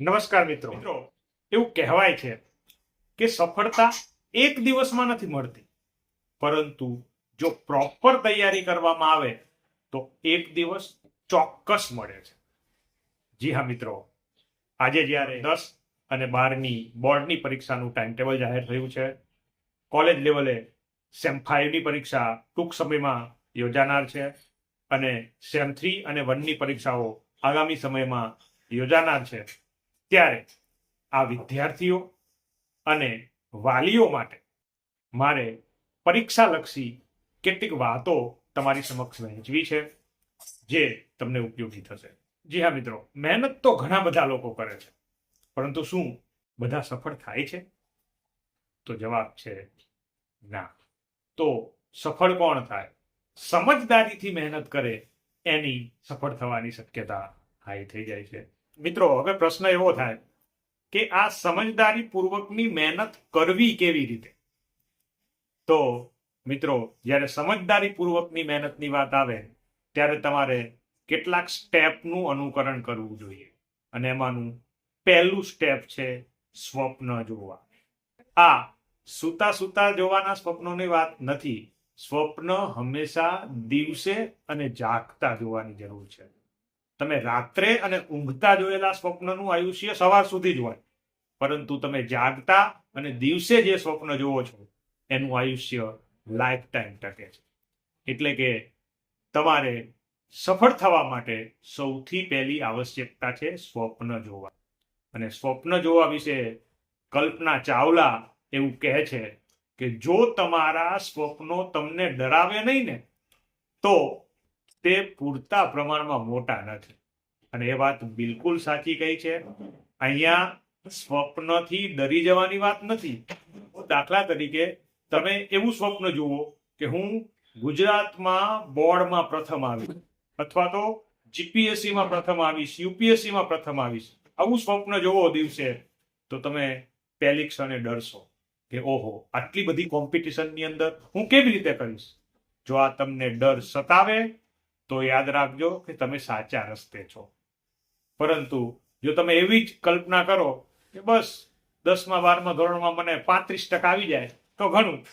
નમસ્કાર મિત્રો. મિત્રો. એવું કહેવાય છે કે સફળતા એક દિવસમાં નથી મળતી. પરંતુ જો પ્રોપર તૈયારી કરવામાં આવે તો એક દિવસ ચોક્કસ મળે છે. જી હા મિત્રો. આજે જ્યારે દસ અને બારની બોર્ડની પરીક્ષાનું ટાઈમ ટેબલ જાહેર થયું છે કોલેજ લેવલે સેમ ફાઇવની પરીક્ષા ટૂંક સમયમાં યોજાનાર છે અને સેમ થ્રી અને વનની પરીક્ષાઓ આગામી સમયમાં યોજાનાર છે. ત્યારે આ વિદ્યાર્થીઓ અને વાલીઓ માટે મારે પરીક્ષાલક્ષી કેટલીક વાતો તમારી સમક્ષ વહેંચવી છે, જે તમને ઉપયોગી થશે. જી હા મિત્રો, મહેનત તો ઘણા બધા લોકો કરે છે, પરંતુ શું બધા સફળ થાય છે? તો જવાબ છે ના. તો સફળ કોણ થાય? સમજદારીથી મહેનત કરે એની સફળ થવાની શક્યતા હાઈ થઈ જાય છે. મિત્રો, હવે પ્રશ્ન એવો થાય કે આ સમજદારી પૂર્વકની મહેનત કરવી કેવી રીતે? તો મિત્રો, જ્યારે સમજદારી પૂર્વકની મહેનતની વાત આવે, ત્યારે તમારે કેટલાક સ્ટેપનું અનુકરણ કરવું જોઈએ. અને એમાંનું પહેલું સ્ટેપ છે સ્વપ્ન જોવા. આ સુતા સુતા જોવાના સ્વપ્નોની વાત નથી. સ્વપ્ન હંમેશા દિવસે અને જાગતા જોવાની જરૂર છે. તમે રાત્રે અને ઊંઘતા જોયેલા સ્વપ્નનું આયુષ્ય સવાર સુધી જ હોય. પરંતુ તમે જાગતા અને દિવસે જે સ્વપ્ન જોવો છો, એનું આયુષ્ય લાઈફ ટાઈમ ટકે છે. એટલે કે તમારે સફળ થવા માટે સૌથી પહેલી આવશ્યકતા છે સ્વપ્ન જોવા. અને સ્વપ્ન જોવા વિશે કલ્પના ચાવલા એવું કહે છે કે જો તમારા સ્વપ્નો તમને ડરાવે નહીં ને, તો તે પૂરતા પ્રમાણમાં મોટા નથી. અને એ વાત બિલકુલ સાચી કહી છે. અહીંયા સ્વપ્નથી ડરી જવાની વાત નથી. દાખલા તરીકે તમે એવું સ્વપ્ન જુઓ કે હું ગુજરાતમાં બોર્ડમાં પ્રથમ આવીશ અથવા તો જીપીએસસીમાં પ્રથમ આવીશ, યુપીએસસીમાં પ્રથમ આવીશ. આવું સ્વપ્ન જોવો દિવસે તો તમે પહેલી ક્ષણે ડરશો કે ઓહો, આટલી બધી કોમ્પિટિશનની અંદર હું કેવી રીતે કરીશ? જો આ તમને ડર સતાવે તો યાદ રાખજો કે તમે સાચા રસ્તે છો. પરંતુ જો તમે એવી જ કલ્પના કરો કે બસ દસમા, બારમા ધોરણમાં મને પાંત્રીસ ટકા આવી જાય, તો ઘણું.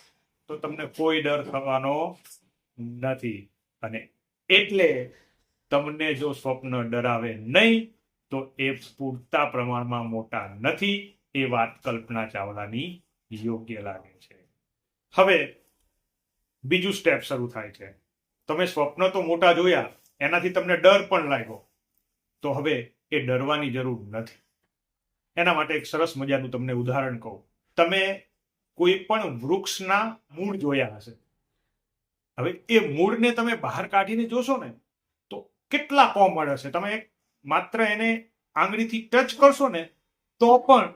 તો તમને કોઈ ડર થવાનો નથી. અને એટલે તમને જો સ્વપ્ન ડરાવે નહીં, તો એ પૂરતા પ્રમાણમાં મોટા નથી. એ વાત કલ્પના ચાવલાની યોગ્ય લાગે છે. હવે બીજું સ્ટેપ શરૂ થાય છે. તમે સ્વપ્ન તો મોટા જોયા, એનાથી તમને ડર પણ લાગ્યો. તો હવે એ ડરવાની જરૂર નથી. એના માટે એક સરસ મજાનું તમને ઉદાહરણ કહું. તમે કોઈ પણ વૃક્ષના મૂળ જોયા હશે. હવે એ મૂળને તમે બહાર કાઢીને જોશો ને, તો કેટલા કોમળ હશે. તમે માત્ર એને આંગળીથી ટચ કરશો ને, તો પણ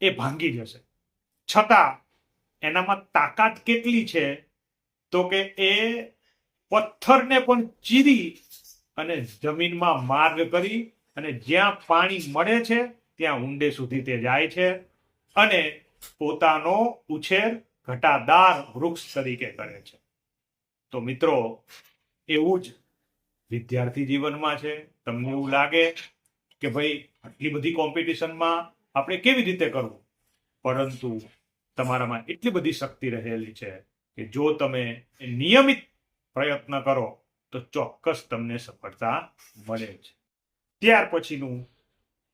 એ ભાંગી જશે. છતાં એનામાં તાકાત કેટલી છે? તો કે એ પથ્થરને પણ ચીરી અને જમીનમાં માર્ગ કરી અને જ્યાં પાણી મળે છે, ત્યાં ઊંડે સુધી તે જાય છે અને પોતાનો ઉછેર ઘટાદાર વૃક્ષ તરીકે કરે છે. તો મિત્રો, એવું જ વિદ્યાર્થી જીવનમાં છે. તમને એવું લાગે કે ભાઈ, આટલી બધી કોમ્પિટિશનમાં આપણે કેવી રીતે કરવું? પરંતુ તમારામાં એટલી બધી શક્તિ રહેલી છે કે જો તમે નિયમિત પ્રયત્ન કરો, તો ચોક્કસ તમને સફળતા મળે છે ત્યાર પછીનું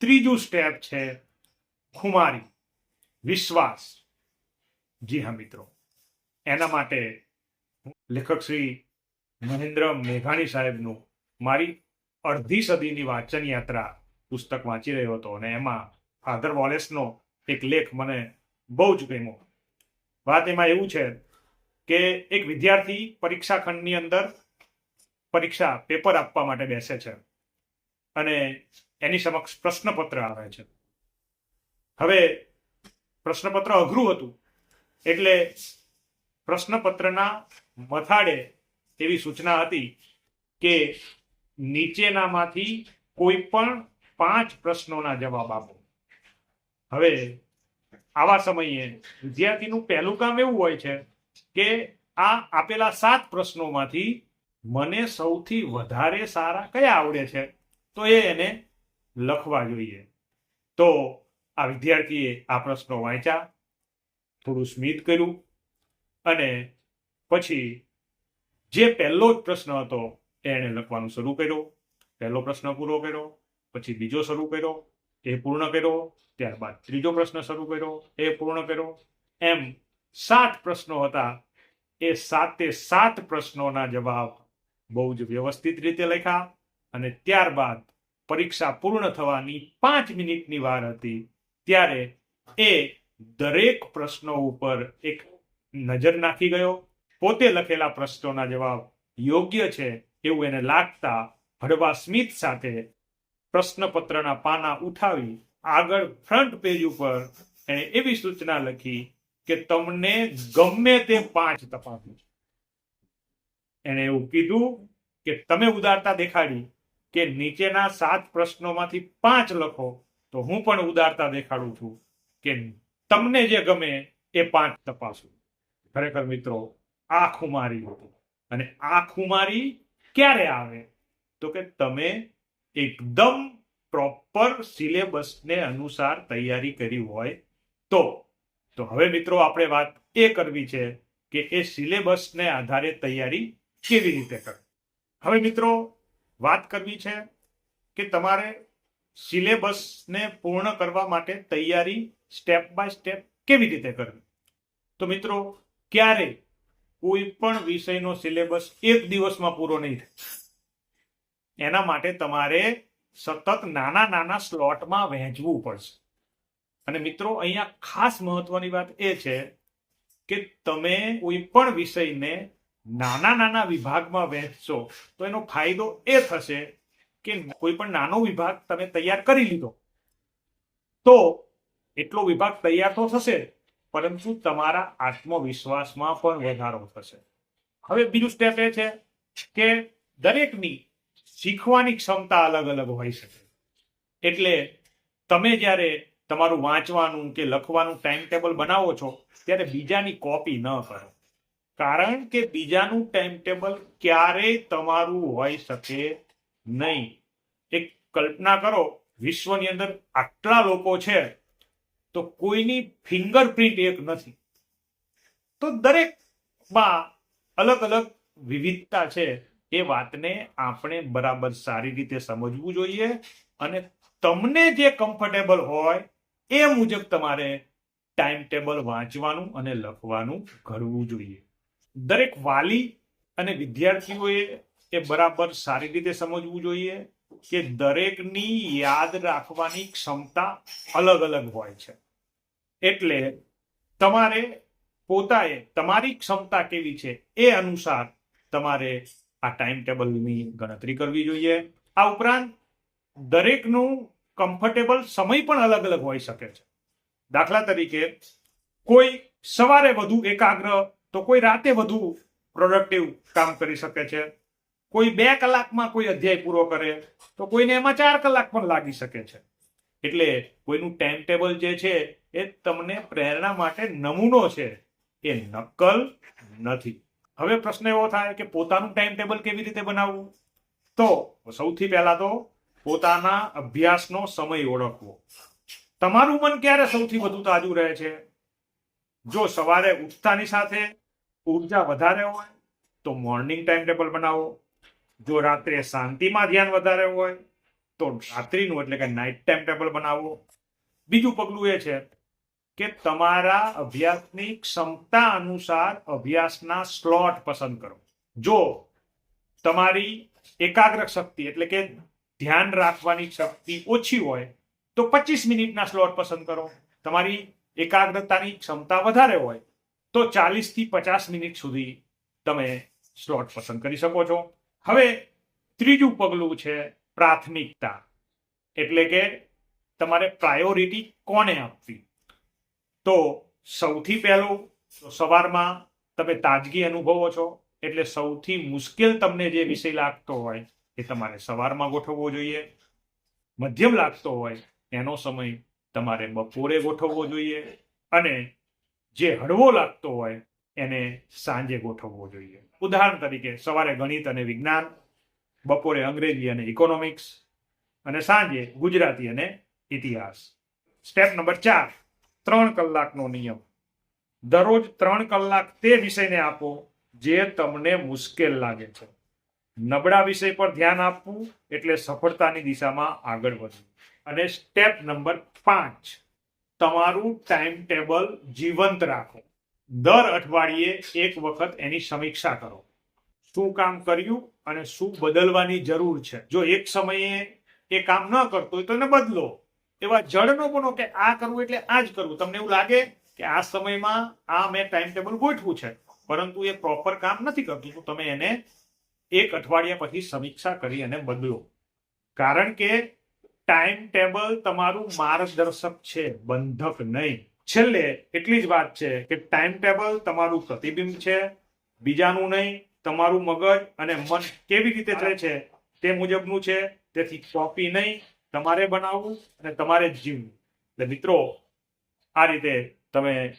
ત્રીજું સ્ટેપ છે ખુમારી, વિશ્વાસ. જી હા, મિત્રો. એના માટે લેખક શ્રી મહેન્દ્ર મેઘાણી સાહેબનું મારી અડધી સદીની વાંચન યાત્રા પુસ્તક વાંચી રહ્યો હતો અને એમાં ફાધર વોલેસનો એક લેખ મને બહુ જ ગમ્યો. વાત એમાં એવું છે કે એક વિદ્યાર્થી પરીક્ષા ખંડની અંદર પરીક્ષા પેપર આપવા માટે બેસે છે અને એની સમક્ષ પ્રશ્નપત્ર આવે છે. હવે પ્રશ્નપત્ર અઘરું હતું એટલે પ્રશ્નપત્રના મથાડે એવી સૂચના હતી કે નીચેનામાંથી કોઈ પણ પાંચ પ્રશ્નોના જવાબ આપો. હવે આવા સમયે વિદ્યાર્થીનું પહેલું કામ એવું હોય છે કે આ આપેલા સાત પ્રશ્નોમાંથી મને સૌથી વધારે સારા કયા આવડે છે? તો એ એને લખવા જોઈએ. તો આ વિદ્યાર્થીએ આ પ્રશ્નો વાંચ્યા, થોડું સ્મિત કર્યું અને પછી જે પહેલો જ પ્રશ્ન હતો એણે લખવાનું શરૂ કર્યો. પહેલો પ્રશ્ન પૂરો કર્યો, પછી બીજો શરૂ કર્યો, એ પૂર્ણ કર્યો, ત્યારબાદ ત્રીજો પ્રશ્ન શરૂ કર્યો, એ પૂર્ણ કર્યો. એમ સાત પ્રશ્નો હતા. એ સાતે સાત પ્રશ્નોના જવાબ બહુ જ વ્યવસ્થિત રીતે લખ્યા અને ત્યારબાદ પરીક્ષા પૂર્ણ થવાની પાંચ મિનિટની વાર હતી. ત્યારે એ દરેક પ્રશ્નો ઉપર એક નજર નાખી ગયો. પોતે લખેલા પ્રશ્નોના જવાબ યોગ્ય છે એવું એને લાગતા હળવા સ્મિત સાથે પ્રશ્નપત્રના પાના ઉઠાવી આગળ ફ્રન્ટ પેજ ઉપર એણે એવી સૂચના લખી કે તમને ગમે તે પાંચ તપાસો. એણે એવું કીધું કે તમે ઉદારતા દેખાડી કે નીચેના સાત પ્રશ્નોમાંથી પાંચ લખો, તો હું પણ ઉદારતા દેખાડું છું કે તમને જે ગમે એ પાંચ તપાસો. ખરેખર મિત્રો, આ ખુમારી હતી. અને આ ખુમારી ક્યારે આવે? તો કે તમે એકદમ પ્રોપર સિલેબસને અનુસાર તૈયારી કરી હોય તો. તો હવે મિત્રો આપણે વાત એ કરવી છે કે એ સિલેબસને આધારે તૈયારી કેવી રીતે કરવી? હવે મિત્રો વાત કરવી છે કે તમારે સિલેબસને પૂર્ણ કરવા માટે તૈયારી સ્ટેપ બાય સ્ટેપ કેવી રીતે કરવી? તો મિત્રો, ક્યારે કોઈ પણ વિષયનો સિલેબસ એક દિવસમાં પૂરો નહીં થાય. એના માટે તમારે સતત નાના નાના સ્લોટમાં વહેંચવું પડશે. અને મિત્રો, અહીંયા ખાસ મહત્વની વાત એ છે કે તમે કોઈ પણ વિષયને નાના નાના વિભાગમાં વહેંચશો, તો એનો ફાયદો એ થશે કે કોઈ પણ નાનો વિભાગ તમે તૈયાર કરી લીધો. તો એટલો વિભાગ તૈયાર તો થશે, પરંતુ તમારા આત્મવિશ્વાસમાં પણ વધારો થશે. હવે બીજું સ્ટેપ એ છે કે દરેકની શીખવાની ક્ષમતા અલગ અલગ હોઈ શકે. એટલે તમે જ્યારે તમારું વાંચવાનું કે લખવાનું ટાઈમ ટેબલ બનાવો છો, ત્યારે બીજાની કોપી ન કરો. કારણ કે બીજાનું ટાઈમ ટેબલ ક્યારેય તમારું હોઈ શકે નહીં. એક કલ્પના કરો, વિશ્વની અંદર આટલા લોકો છે, તો કોઈની ફિંગરપ્રિન્ટ એક નથી. તો દરેકમાં અલગ અલગ વિવિધતા છે. એ વાતને આપણે બરાબર સારી રીતે સમજવું જોઈએ અને તમને જે કમ્ફર્ટેબલ હોય એ મુજબ તમારે ટાઈમ ટેબલ વાંચવાનું અને લખવાનું ઘડવું જોઈએ. દરેક વાલી અને વિદ્યાર્થીઓએ એ બરાબર સારી રીતે સમજવું જોઈએ કે દરેકની યાદ રાખવાની ક્ષમતા અલગ અલગ હોય છે. એટલે તમારે પોતાએ તમારી ક્ષમતા કેવી છે એ અનુસાર તમારે આ ટાઈમ ટેબલની ગણતરી કરવી જોઈએ. આ ઉપરાંત દરેકનું કમ્ફર્ટેબલ સમય પણ અલગ અલગ હોઈ શકે છે. દાખલા તરીકે, કોઈ સવારે વધુ એકાગ્ર, તો કોઈ રાતે વધુ પ્રોડક્ટિવ કામ કરી શકે છે. કોઈ બે કલાકમાં કોઈ અધ્યાય પૂરો કરે, તો કોઈને એમાં ચાર કલાક પણ લાગી શકે છે. એટલે કોઈનું ટાઈમ ટેબલ જે છે, એ તમને પ્રેરણા માટે નમૂનો છે, એ નકલ નથી. હવે પ્રશ્ન એવો થાય કે પોતાનું ટાઈમ ટેબલ કેવી રીતે બનાવવું? તો સૌથી પહેલા તો પોતાના અભ્યાસનો સમય ઓળખવો. તમારું મન ક્યારે સૌથી વધુ તાજું રહે છે? જો સવારે ઉઠતાની સાથે ઊર્જા વધારે હોય, તો મોર્નિંગ ટાઈમ ટેબલ બનાવો. જો રાત્રે શાંતિમાં ધ્યાન વધારે હોય, તો રાત્રિનું એટલે કે નાઇટ ટાઈમ ટેબલ બનાવો. બીજું પગલું એ છે કે તમારા અભ્યાસની ક્ષમતા અનુસાર અભ્યાસના સ્લોટ પસંદ કરો. જો તમારી એકાગ્ર શક્તિ એટલે કે ધ્યાન રાખવાની શક્તિ ઓછી હોય, તો પચીસ મિનિટના સ્લોટ પસંદ કરો. તમારી એકાગ્રતાની ક્ષમતા વધારે હોય, તો ચાલીસથી પચાસ મિનિટ સુધી તમે સ્લોટ પસંદ કરી શકો છો. હવે ત્રીજું પગલું છે પ્રાથમિકતા. એટલે કે તમારે પ્રાયોરિટી કોને આપવી? તો સૌથી પહેલું સવારમાં તમે તાજગી અનુભવો છો, એટલે સૌથી મુશ્કેલ તમને જે વિષય લાગતો હોય એ તમારે સવારમાં ગોઠવવો જોઈએ. મધ્યમ લાગતો હોય એનો સમય તમારે બપોરે ગોઠવવો જોઈએ અને જે હળવો લાગતો હોય એને સાંજે ગોઠવવો જોઈએ. ઉદાહરણ તરીકે સવારે ગણિત અને વિજ્ઞાન, બપોરે અંગ્રેજી અને ઇકોનોમિક્સ અને સાંજે ગુજરાતી અને ઇતિહાસ. સ્ટેપ નંબર ચાર, ત્રણ કલાકનો નિયમ. દરરોજ ત્રણ કલાક તે વિષયને આપો જે તમને મુશ્કેલ લાગે છે. નબળા વિષય પર ધ્યાન આપવું એટલે સફળતાની દિશામાં આગળ વધવું. અને સ્ટેપ નંબર પાંચ, તમારું ટાઈમ ટેબલ જીવંત રાખો. દર અઠવાડિયે એક વખત એની સમીક્ષા કરો. શું કામ કર્યું અને શું બદલવાની જરૂર છે? જો એક સમયે એ કામ ન કરતો હોય તો એને બદલો. એવા જળનો બનો કે આ કરવું એટલે આ જ કરવું. તમને એવું લાગે કે આ સમયમાં આ મેં ટાઈમ ટેબલ ગોઠવું છે, પરંતુ એ પ્રોપર કામ નથી કરતું, તો તમે એને એક અઠવાડિયા પછી સમીક્ષા કરી અને બદલો. કારણ કે ટાઈમ ટેબલ તમારું માર્ગદર્શક છે, બંધક નહીં. છેલ્લે એટલી જ વાત છે કે ટાઈમ ટેબલ તમારું પ્રતિબિંબ છે, બીજાનું નહીં, તમારું મગજ અને મન કેવી રીતે ચાલે છે તે મુજબનું છે. તેથી કોપી નહીં, તમારે બનાવવું અને તમારે જ જીવવું. એટલે મિત્રો, આ રીતે તમે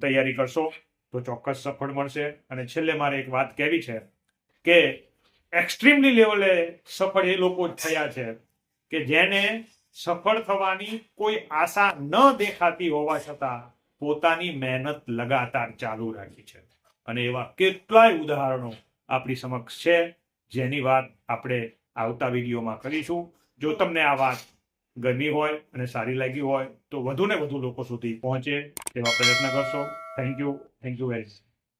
તૈયારી કરશો તો ચોક્કસ સફળ મળશે. અને છેલ્લે મારે એક વાત કહેવી છે. કે એક્સ્ટ્રીમલી લેવલે સફળ એ લોકો જ થયા છે કે જેને સફળ થવાની કોઈ આશા ન દેખાતી હોવા છતાં પોતાની મહેનત લગાતાર ચાલુ રાખી છે. અને એવા કેટલાય ઉદાહરણો આપણી સમક્ષ છે. જેની વાત આપણે આવતા વિડીયોમાં કરીશું. જો તમને આ વાત ગમી હોય અને સારી લાગી હોય તો વધુ ને વધુ લોકો સુધી પહોંચે તેવા પ્રયત્ન કરશો. Thank you thank you very much